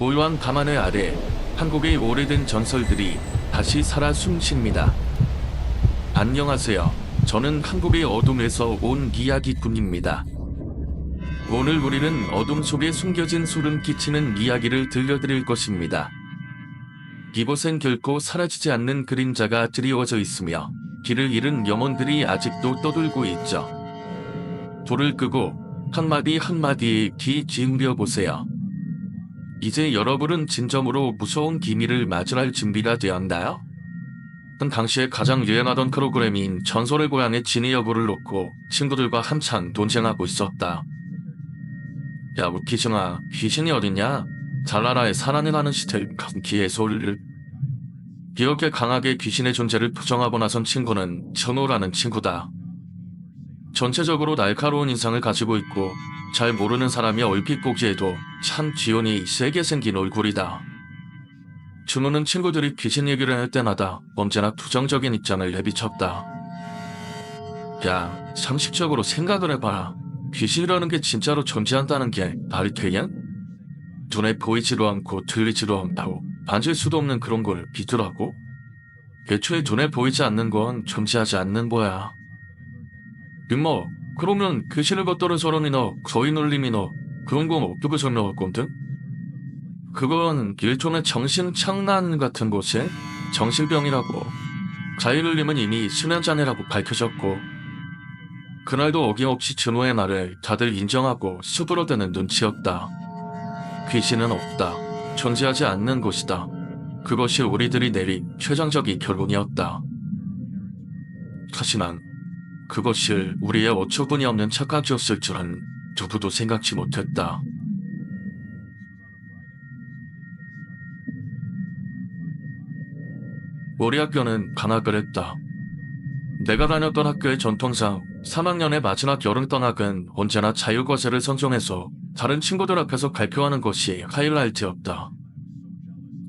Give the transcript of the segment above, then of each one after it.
고요한 밤하늘 아래 한국의 오래된 전설들이 다시 살아 숨쉽니다. 안녕하세요. 저는 한국의 어둠에서 온 이야기꾼입니다. 오늘 우리는 어둠 속에 숨겨진 소름 끼치는 이야기를 들려드릴 것입니다. 이곳엔 결코 사라지지 않는 그림자가 드리워져 있으며 길을 잃은 영혼들이 아직도 떠돌고 있죠. 불을 끄고 한마디 한마디에 귀 기울여 보세요. 이제 여러분은 진정으로 무서운 기미를 맞이할 준비가 되었나요? 당시에 가장 유행하던 프로그램인 전설의 고향의 진위 여부를 놓고 친구들과 한참 논쟁하고 있었다. 야, 웃기지마. 귀신이 어딨냐? 잘나라에 살아내라는 시텔 감기의 소리를. 기억에 강하게 귀신의 존재를 부정하고 나선 친구는 전호라는 친구다. 전체적으로 날카로운 인상을 가지고 있고 잘 모르는 사람이 얼핏 보기에도 참 기운이 세게 생긴 얼굴이다. 준호는 친구들이 귀신 얘기를 할 때마다 언제나 부정적인 입장을 내비쳤다. 야, 상식적으로 생각을 해봐라. 귀신이라는 게 진짜로 존재한다는 게 말이 되냐? 눈에 보이지도 않고 들리지도 않고 만질 수도 없는 그런 걸 믿으라고? 애초에 눈에 보이지 않는 건 존재하지 않는 거야. 임마, 그러면 귀신을 받더는 사람이나 거인 울림이나 그런 건 어떻게 설명할 건데? 그건 일종의 정신착란 같은 곳에 정신병이라고 가일울림은 이미 수면장애라고 밝혀졌고 그날도 어김없이 준호의 말을 다들 인정하고 수그러드는 눈치였다. 귀신은 없다. 존재하지 않는 곳이다. 그것이 우리들이 내린 최종적인 결론이었다. 하지만 그것을 우리의 어처구니 없는 착각이었을 줄은 누구도 생각지 못했다. 우리 학교는 반학을 했다. 내가 다녔던 학교의 전통상 3학년의 마지막 여름 방학은 언제나 자유과제를 선정해서 다른 친구들 앞에서 발표하는 것이 하이라이트였다.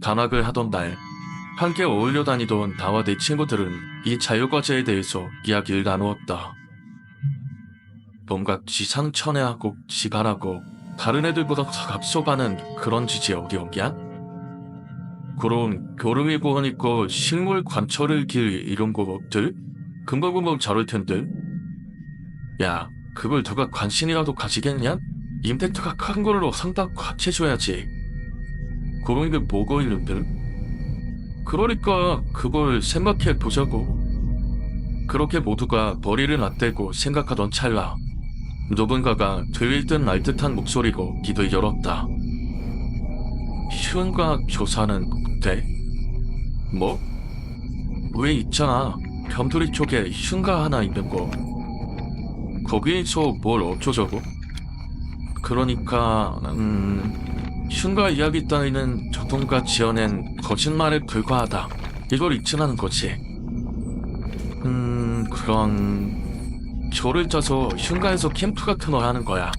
반학을 하던 날, 함께 어울려 다니던 나와 내 친구들은 이 자유과제에 대해서 이야기를 나누었다. 뭔가 지상천외하고 지발하고 다른 애들보다 앞서가는 그런 지지 어려운냐? 그런 교름이 있고 식물 관철을 길 이런 것들 금방금방 자를 텐데. 야, 그걸 누가 관심이라도 가지겠냐? 임팩트가 큰 걸로 상당 같이 줘야지. 그런 게 뭐가 있는데? 그러니까 그걸 생각해 보자고. 그렇게 모두가 머리를 맞대고 생각하던 찰나 누군가가 들릴 듯 말 듯한 목소리로 귀를 열었다. 흉각 조사는 돼? 뭐? 왜 있잖아. 겸투리 쪽에 흉가 하나 있는 거. 거기서 뭘 어쩌자고? 그러니까, 음, 흉가 이야기 따위는 저동가 지어낸 거짓말에 불과하다. 이걸 잊지라는 거지. 음, 그런, 조를 짜서 흉가에서 캠프 같은 걸 하는 거야.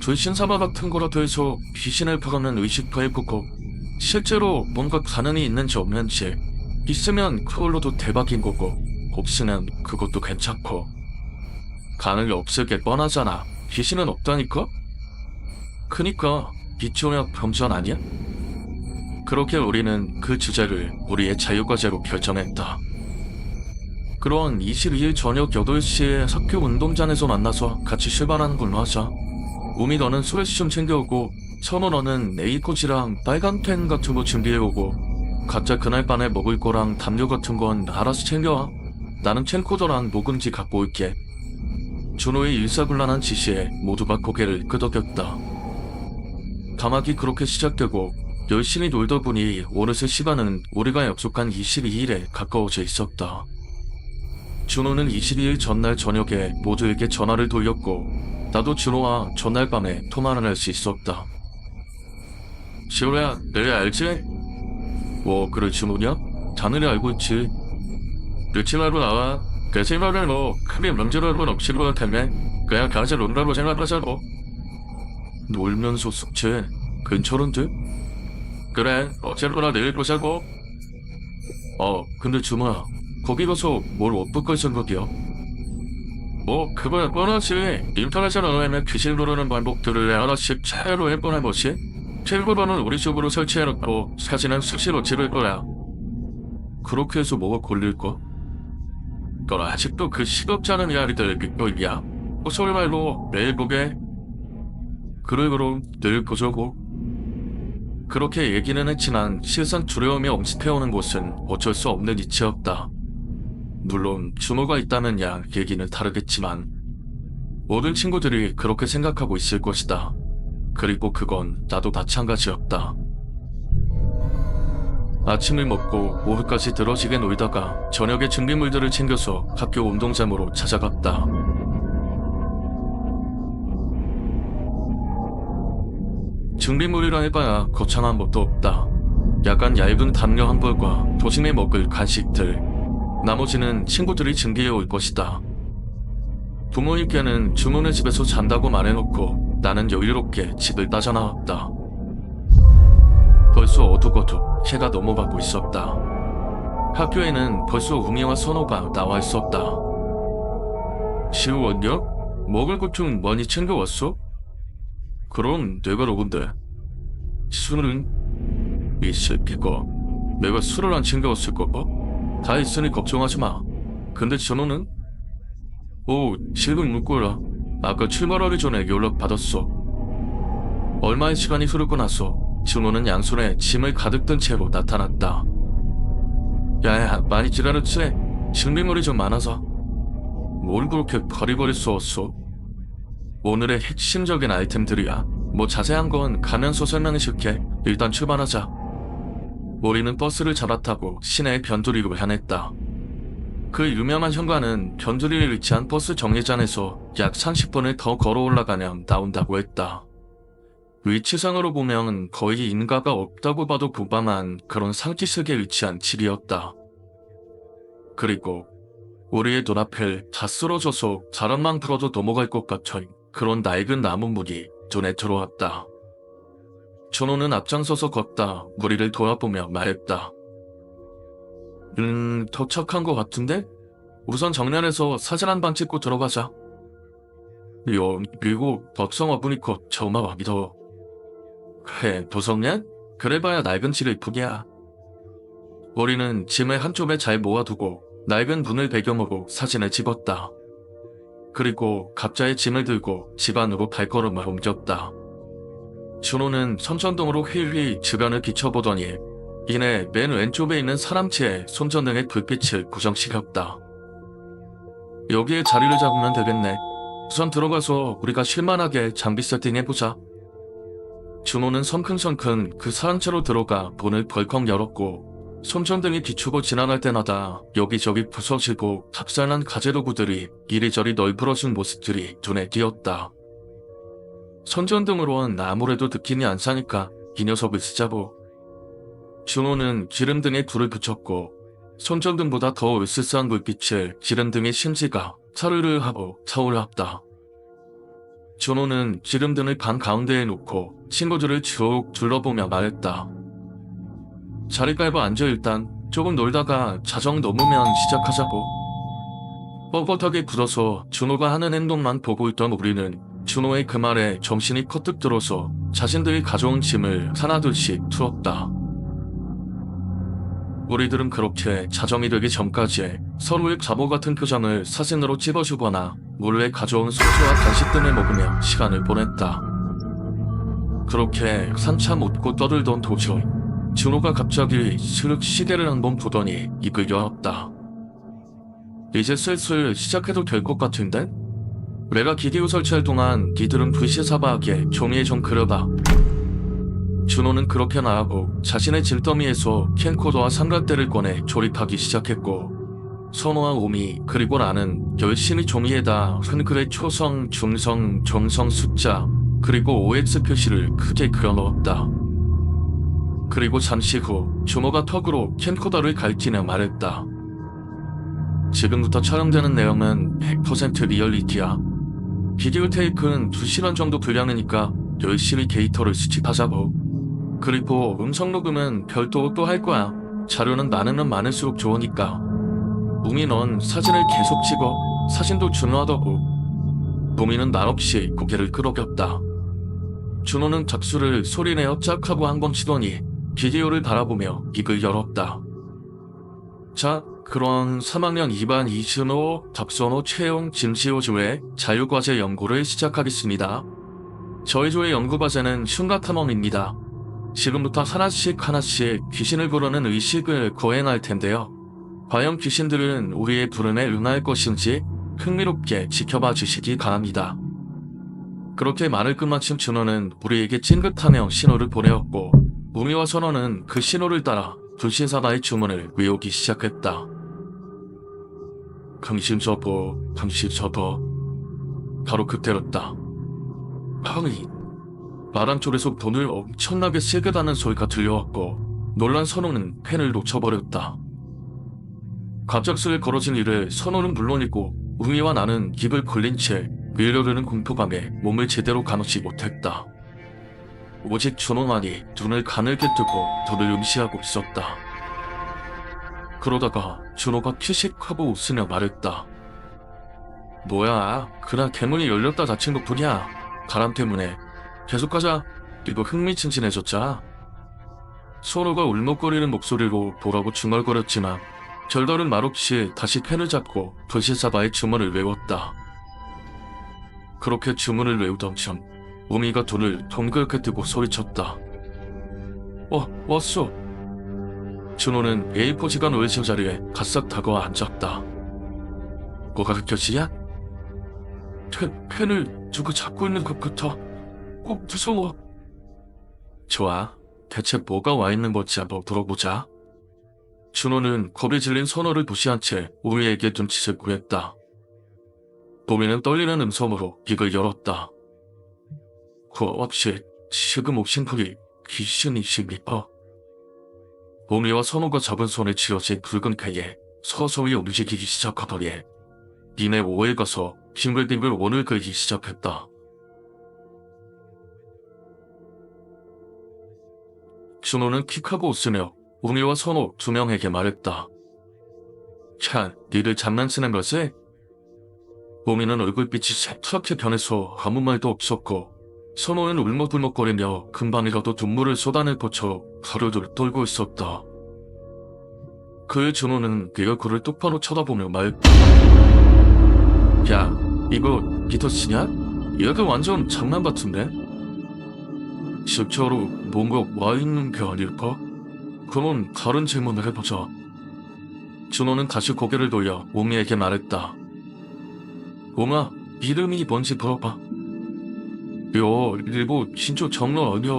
불신사바 같은 거라도 해서 귀신을 부르는 의식도 해보고, 실제로 뭔가 가능이 있는지 없는지, 있으면 그걸로도 대박인 거고, 없으면 그것도 괜찮고. 가능이 없을 게 뻔하잖아. 귀신은 없다니까? 크니까 비초약 범전 아니야? 그렇게 우리는 그 주제를 우리의 자유과제로 결정했다. 그런 22일 저녁 8시에 학교 운동장에서 만나서 같이 출발하는 걸로 하자. 우미 너는 스웨시 좀 챙겨오고 천호 너는 네이코지랑 빨간 펜 같은 거 준비해오고 각자 그날 밤에 먹을 거랑 담요 같은 건 알아서 챙겨와. 나는 챔코더랑 녹음지 갖고 올게. 준호의 일사불란한 지시에 모두가 고개를 끄덕였다. 감학이 그렇게 시작되고 열심히 놀다 보니 어느새 시간은 우리가 약속한 22일에 가까워져 있었다. 준호는 22일 전날 저녁에 모두에게 전화를 돌렸고 나도 준호와 전날 밤에 통화를 할 수 있었다. 시호야, 내일 알지? 뭐 그럴 주문이야? 자네를 알고 있지. 늦지 말고 나와. 그 생각을 뭐 크게 건 없을 것 같으면 그냥 가서 논다고 생각하자고. 놀면서 숙제 괜찮은데? 그래 어쨌거나 내일 보자고. 어 근데 주문아 거기 가서 뭘 엇붙걸 생각이야? 뭐 그거야 뻔하지 인터넷에 나오는 귀신 부르는 방법들을 하나씩 차로 해보는 것이 최고번은 우리 집으로 설치해놓고 사진은 수시로 찍을 거야. 그렇게 해서 뭐가 걸릴까? 넌 아직도 그 시겁잖은 이야기들 믿고 있냐? 뭐 설말로 내일 보게. 그래 그럼 내일 보자고. 그렇게 얘기는 했지만 실상 두려움이 엄습해오는 곳은 어쩔 수 없는 이치였다. 물론 준호가 있다면 야 얘기는 다르겠지만 모든 친구들이 그렇게 생각하고 있을 것이다. 그리고 그건 나도 마찬가지였다. 아침을 먹고 오후까지 들어지게 놀다가 저녁에 준비물들을 챙겨서 학교 운동장으로 찾아갔다. 준비물이라 해봐야 거창한 것도 없다. 약간 얇은 담요 한 벌과 도심에 먹을 간식들. 나머지는 친구들이 증기해 올 것이다. 부모님께는 주문의 집에서 잔다고 말해놓고 나는 여유롭게 집을 따져나왔다. 벌써 어둑어둑 해가 넘어가고 있었다. 학교에는 벌써 우미와 선호가 나와 있었다. 지우 언냐? 먹을 것 좀 많이 챙겨왔어? 그럼 내가 로건데 술은 이 새끼가 내가 술을 안 챙겨왔을까 봐? 다 있으니 걱정하지 마. 근데 전호는? 오, 지금 묻고라. 아까 출발하기 전에 연락 받았어. 얼마의 시간이 흐르고 나서 준호는 양손에 짐을 가득 든 채로 나타났다. 야야, 많이 기다렸지? 준비물이 좀 많아서. 뭘 그렇게 버리버리 써왔어? 오늘의 핵심적인 아이템들이야. 뭐 자세한 건 가면서 설명해 줄게. 일단 출발하자. 우리는 버스를 잡아타고 시내의 변두리로 향했다. 그 유명한 현관은 변두리에 위치한 버스 정류장에서 약 30분을 더 걸어 올라가면 나온다고 했다. 위치상으로 보면 거의 인가가 없다고 봐도 무방한 그런 상기석에 위치한 집이었다. 그리고 우리의 눈앞을 다 쓰러져서 자람만 불어도 넘어갈 것 같은 그런 낡은 나무물이 눈에 들어왔다. 준호는 앞장서서 걷다 무리를 돌아보며 말했다. 음, 도착한 것 같은데? 우선 정면에서 사진 한 방 찍고 들어가자. 요, 그리고 덕성어 보니까 정말 와 믿어. 그래, 도성년? 그래봐야 낡은 칠을 이쁘게야. 우리는 짐을 한쪽에 잘 모아두고 낡은 문을 배경으로 사진을 찍었다. 그리고 갑자기 짐을 들고 집 안으로 발걸음을 옮겼다. 준호는 선천동으로 휘휘 주변을 비춰보더니 이내 맨 왼쪽에 있는 사람치에 손전등의 불빛을 고정시켰다. 여기에 자리를 잡으면 되겠네. 우선 들어가서 우리가 실만하게 장비 세팅해보자. 준호는 성큼성큼 그 사람체로 들어가 문을 벌컥 열었고 손전등이 비추고 지나갈 때마다 여기저기 부서지고 탑살난 가재도구들이 이리저리 널브러진 모습들이 눈에 띄었다. 손전등으로는 아무래도 느낌이 안 사니까 이 녀석을 쓰자고. 준호는 기름등에 불을 붙였고 손전등보다 더 으스스한 불빛을 기름등의 심지가 차르르 하고 차올랐다. 준호는 기름등을 방 가운데에 놓고 친구들을 쭉 둘러보며 말했다. 자리 깔고 앉아 일단 조금 놀다가 자정 넘으면 시작하자고. 뻣뻣하게 굳어서 준호가 하는 행동만 보고 있던 우리는 준호의 그 말에 정신이 커뜩 들어서 자신들이 가져온 짐을 하나둘씩 풀었다. 우리들은 그렇게 자정이 되기 전까지 서로의 바보 같은 표정을 사진으로 찍어주거나 몰래 가져온 소주와 간식 등을 먹으며 시간을 보냈다. 그렇게 한참 웃고 떠들던 도중 준호가 갑자기 스륵 시계를 한번 보더니 입을 열었다. 이제 슬슬 시작해도 될 것 같은데? 내가 기디오 설치할 동안 니들은 불시사바하게 종이에 좀 그려봐. 준호는 그렇게 나하고 자신의 질더미에서 캠코더와 삼각대를 꺼내 조립하기 시작했고 선호와 오미 그리고 나는 열심히 종이에다 한글의 초성, 중성, 정성 숫자 그리고 OX 표시를 크게 그려넣었다. 그리고 잠시 후 준호가 턱으로 캠코더를 갈기며 말했다. 지금부터 촬영되는 내용은 100% 리얼리티야. 비디오 테이프는 2시간 정도 분량이니까 열심히 데이터를 수집하자고. 그리고 음성 녹음은 별도 또할 거야. 자료는 많으면 많을수록 좋으니까. 우미 넌 사진을 계속 찍어. 사진도 중요하다고. 우미는 말없이 고개를 끄덕였다. 준호는 작수를 소리내어 짝하고 한 번 치더니 비디오를 바라보며 입을 열었다. 자, 그럼 3학년 2반 이준호, 박선호, 최용, 진시호 조의 자유과제 연구를 시작하겠습니다. 저희 조의 연구과제는 흉가탐험입니다. 지금부터 하나씩 하나씩 귀신을 부르는 의식을 거행할 텐데요. 과연 귀신들은 우리의 부름에 응할 것인지 흥미롭게 지켜봐 주시기 바랍니다. 그렇게 말을 끝마친 준호는 우리에게 찡긋하며 신호를 보내었고 우미와 선호는 그 신호를 따라 불신사다의 주문을 외우기 시작했다. 당신 접어, 당신 접어. 바로 그때였다. 팡이 마당 쪽에서 돈을 엄청나게 세게 다는 소리가 들려왔고 놀란 선호는 펜을 놓쳐버렸다. 갑작스레 걸어진 일을 선호는 물론이고 우미와 나는 입을 벌린 채 밀려드는 공포감에 몸을 제대로 가누지 못했다. 오직 준호만이 눈을 가늘게 뜨고 저를 음시하고 있었다. 그러다가 준호가 피식하고 웃으며 말했다. 뭐야, 그냥 개문이 열렸다 닫힌 것 뿐이야. 바람 때문에. 계속 가자. 이거 흥미진진해졌자. 선호가 울먹거리는 목소리로 보라고 중얼거렸지만 별다른 말 없이 다시 펜을 잡고 불시사바의 주문을 외웠다. 그렇게 주문을 외우던 중 우미가 눈을 동그랗게 뜨고 소리쳤다. 어, 왔어. 준호는 A4 시간 웰시 자리에 가싹 다가와 앉았다. 뭐가 느껴지냐? 펜, 펜을 누구 잡고 있는 것 같아. 꼭 무서워. 좋아. 대체 뭐가 와 있는 건지 한번 들어보자. 준호는 겁에 질린 선호를 무시한 채 우미에게 눈짓을 구했다. 도미는 떨리는 음성으로 입을 열었다. 그 혹시 지금 오신 분이 귀신이십니까? 보미와 선호가 잡은 손에 쥐어진 붉은 패에 서서히 움직이기 시작하더니 니네 오에 가서 빙글빙글 원을 그리기 시작했다. 준호는 킥하고 웃으며 우미와 선호 두 명에게 말했다. 참, 니들 장난치는 거지? 보미는 얼굴빛이 새투랗게 변해서 아무 말도 없었고 선호는 울먹불먹거리며 금방이라도 눈물을 쏟아낼 것처럼 가루를 떨고 있었다. 그의 준호는 네 얼굴을 똑바로 쳐다보며 말 야, 이거 기터치냐? 얘가 완전 장난 같은데? 실제로 뭔가 와 있는 게 아닐까? 그럼 다른 질문을 해보자. 준호는 다시 고개를 돌려 우미에게 말했다. 우마, 이름이 뭔지 물어봐. 야, 일부 진짜 장난 아니야.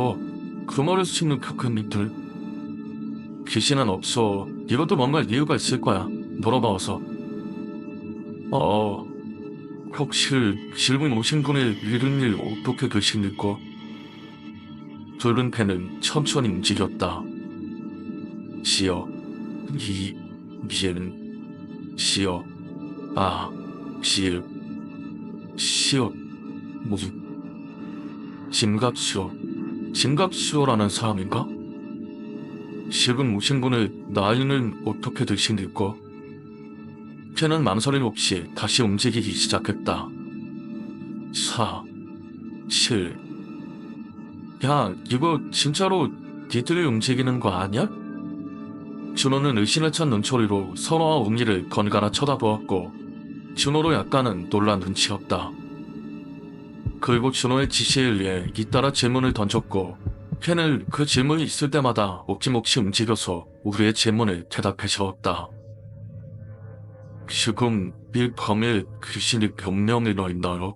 그 말을 쓰는 카크님들. 귀신은 없어. 이것도 뭔가 이유가 있을 거야. 물어봐 어서. 어, 혹시 질문 오신 분의 이런 일 어떻게 되십니까? 붉은 펜은 천천히 움직였다. 시어, 이, 미엔, 시어, 아, 시을, 시어, 무슨, 진갑시오, 진갑시오라는 사람인가? 지금 오신 분의 나이는 어떻게 되십니까? 걔는 망설임 없이 다시 움직이기 시작했다. 4, 7. 야, 이거 진짜로 니들이 움직이는 거 아니야? 준호는 의심을 찬 눈초리로 선호와 웅이를 번갈아 쳐다보았고 준호로 약간은 놀란 눈치였다. 그리고 준호의 지시에 의해 잇따라 질문을 던졌고 펜을 그 질문이 있을 때마다 옥지목지 움직여서 우리의 질문을 대답해 주었다. 지금 이 밤에 귀신이 몇 명이나 있나요?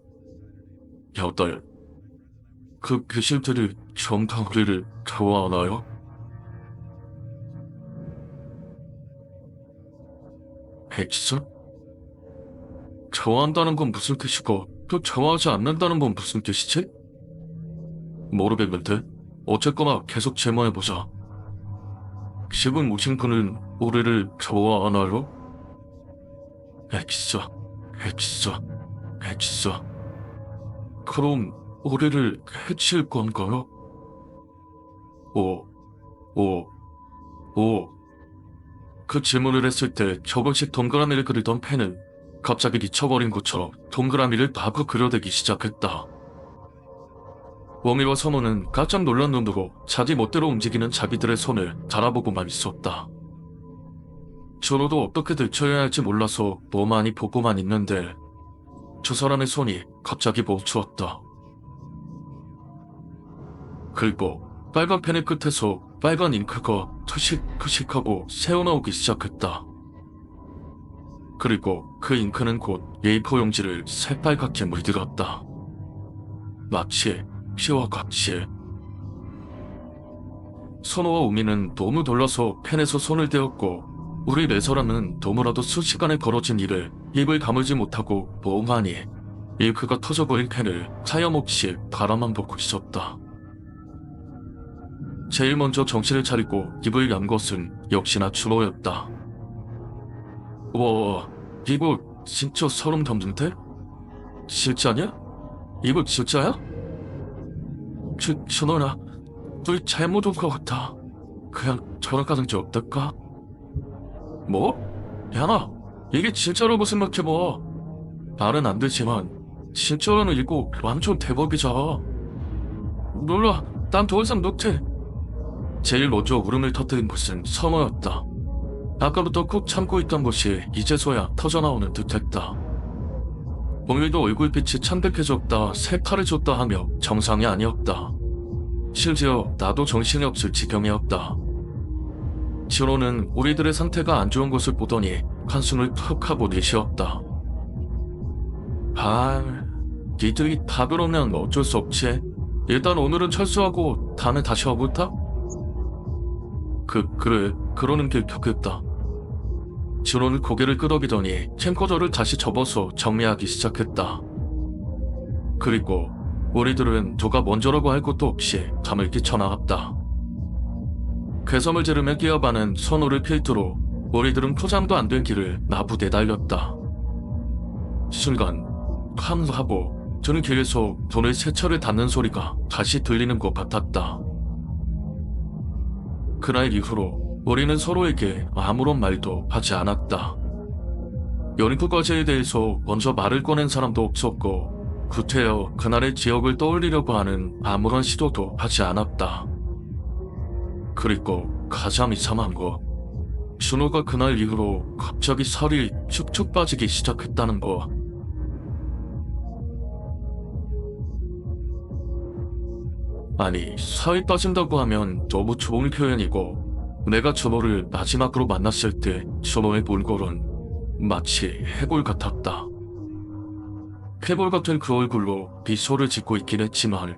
여덟. 그 귀신들이 전부 우리를 좋아하나요? 엑스? 좋아한다는 건 무슨 뜻이고 또 좋아하지 않는다는 건 무슨 뜻이지? 모르겠는데 어쨌거나 계속 질문해보자. 지금 오신 분은 우리를 좋아하나요? 엑스, 엑스, 엑스. 그럼 우리를 해칠 건가요? 오, 오, 오. 그 질문을 했을 때 조금씩 동그라미를 그리던 펜은 갑자기 미쳐버린 것처럼 동그라미를 마구 그려대기 시작했다. 워미와 선호는 깜짝 놀란 눈으로 자기 멋대로 움직이는 자기들의 손을 달아보고만 있었다. 준호도 어떻게 대처해야 할지 몰라서 뭐만이 보고만 있는데 두 사람의 손이 갑자기 멈추었다. 그리고 빨간 펜의 끝에서 빨간 잉크가 투식투식하고 새어나오기 시작했다. 그리고 그 잉크는 곧 A4 용지를 새빨갛게 물들었다. 마치 피와 같이. 선호와 우미는 너무 놀라서 펜에서 손을 떼었고 우리 네 사람은 너무나도 수시간에 벌어진 일을 입을 다물지 못하고 멍하니 잉크가 터져버린 펜을 차염없이 바라만 보고 있었다. 제일 먼저 정신을 차리고 입을 연 것은 역시나 준호였다. 와, 이거 진짜 소름 돋는데? 진짜냐? 이거 진짜야? 주, 준호나, 둘 잘못 온 것 같아. 그냥 전화 가능지 없달까? 뭐? 야나, 이게 진짜로 무슨 막혀봐. 말은 안 되지만, 진짜로는 이거 완전 대박이잖아. 몰라, 난 더 이상 못해. 제일 먼저 울음을 터뜨린 것은 선호였다. 아까부터 꾹 참고 있던 것이 이제서야 터져나오는 듯했다. 오늘도 얼굴빛이 창백해졌다, 새파래졌다 하며 정상이 아니었다. 심지어 나도 정신이 없을 지경이었다. 진호는 우리들의 상태가 안 좋은 것을 보더니 한숨을 푹 하고 내쉬었다. 아, 니들이 다 그러면 어쩔 수 없지. 일단 오늘은 철수하고 다음에 다시 와볼까? 그, 그래, 그러는 게 좋겠다. 진호는 고개를 끄덕이더니 캠코더를 다시 접어서 정리하기 시작했다. 그리고 우리들은 누가 먼저라고 할 것도 없이 잠을 끼쳐나갔다. 괴섬을 지르며 끼어가는 선호를 필두로 우리들은 포장도 안 된 길을 나부대 달렸다. 순간 쾅 하고 저는 길에서 돈을 세 차례 닿는 소리가 다시 들리는 것 같았다. 그날 이후로 우리는 서로에게 아무런 말도 하지 않았다. 연인프 과제에 대해서 먼저 말을 꺼낸 사람도 없었고 구태여 그날의 기억을 떠올리려고 하는 아무런 시도도 하지 않았다. 그리고 가장 이상한 거 준호가 그날 이후로 갑자기 살이 축축 빠지기 시작했다는 거. 아니, 살이 빠진다고 하면 너무 좋은 표현이고, 내가 준호를 마지막으로 만났을 때 준호의 몰골은 마치 해골 같았다. 해골 같은 그 얼굴로 미소를 짓고 있긴 했지만,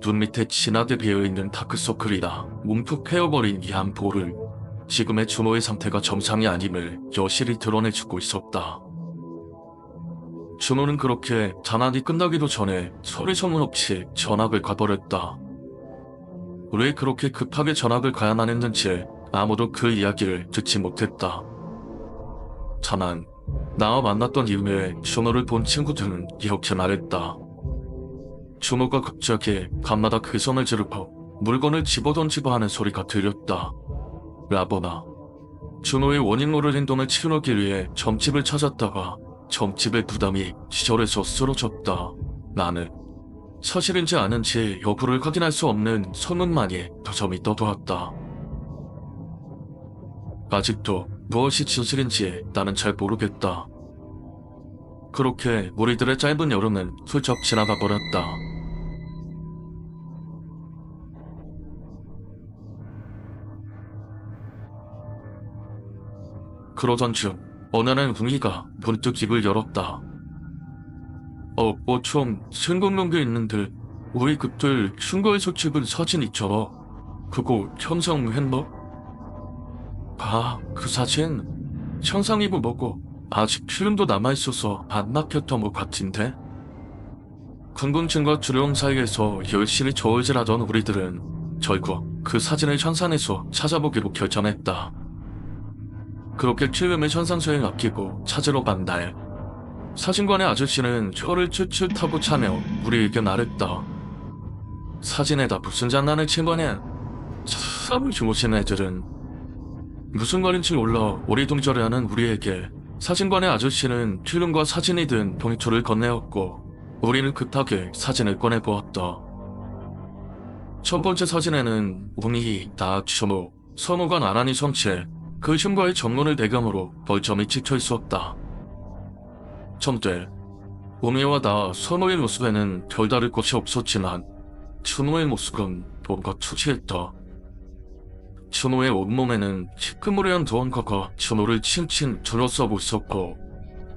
눈 밑에 진하게 배어있는 다크서클이나 뭉툭 헤어버린 이한 볼을 지금의 준호의 상태가 정상이 아님을 여실히 드러내주고 있었다. 준호는 그렇게 잔한이 끝나기도 전에 소리 소문 없이 전학을 가버렸다. 왜 그렇게 급하게 전학을 가야만 했는지 아무도 그 이야기를 듣지 못했다. 자난, 나와 만났던 이후에 준호를 본 친구들은 이렇게 말했다. 준호가 갑자기 밤마다 그 손을 지르고 물건을 집어던지고 하는 소리가 들렸다. 라보나. 준호의 원인 모를 행동을 치료하기 위해 점집을 찾았다가 점집의 부담이 기절해서 쓰러졌다. 나는 사실인지 아닌지 여부를 확인할 수 없는 소문만이 더점이 떠도았다. 아직도 무엇이 진실인지 나는 잘 모르겠다. 그렇게 우리들의 짧은 여름은 훌쩍 지나가 버렸다. 그러던 중 어느 날 웅이가 문득 입을 열었다. 어, 뭐좀 생각난 게 있는데 우리 그때 흉가에서 찍은 사진 있잖아. 그거 현상 했나? 아, 그 사진? 입을 먹고 아직 필름도 남아있어서 안 막혔던 것 같은데? 궁금증과 두려움 사이에서 열심히 저울질하던 우리들은 결국 그 사진을 현상에서 찾아보기로 결정했다. 그렇게 필름을 현상소에 맡기고 찾으러 간 날, 사진관의 아저씨는 혀를 츄츄 타고 차며 우리에게 말했다. 사진에다 무슨 장난을 친 거냐? 참 주무시는 애들은 무슨 말인지 몰라 오리둥절해하는 우리에게 사진관의 아저씨는 필름과 사진이 든 동의초를 건네었고 우리는 급하게 사진을 꺼내보았다. 첫 번째 사진에는 운이, 다, 추모, 선호가 나란히 성취해 그 흉과의 정론을 대감으로 벌점이 찍혀 있었다. 첫째, 우미와 나 선호의 모습에는 별다를 것이 없었지만 춘호의 모습은 뭔가 투시했다. 춘호의 온몸에는 시큰무레한 두원가가 춘호를 칭칭 둘러싸고 있었고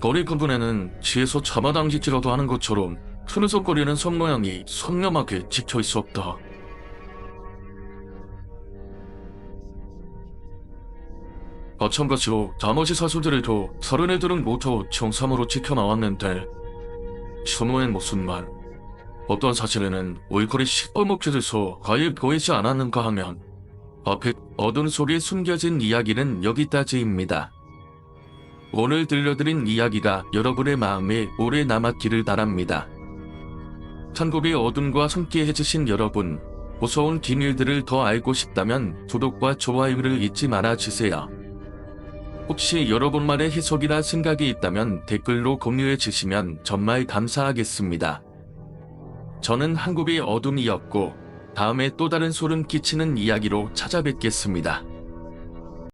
머리 부분에는 뒤에서 잡아당기지라도 하는 것처럼 흐느적거리는 손 모양이 선명하게 찍혀 있었다. 마찬가지로 나머지 사수들에도 다른 애들은 모두 정상으로 찍혀 나왔는데 춘호의 모습만 어떤 사진에는 얼굴이 시뻘겋게 돼서 아예 보이지 않았는가 하면 앞에 어두운 속에 숨겨진 이야기는 여기까지입니다. 오늘 들려드린 이야기가 여러분의 마음에 오래 남았기를 바랍니다. 한국의 어둠과 함께 해주신 여러분, 무서운 비밀들을 더 알고 싶다면 구독과 좋아요를 잊지 말아주세요. 혹시 여러분만의 해석이나 생각이 있다면 댓글로 공유해 주시면 정말 감사하겠습니다. 저는 한국의 어둠이었고, 다음에 또 다른 소름 끼치는 이야기로 찾아뵙겠습니다.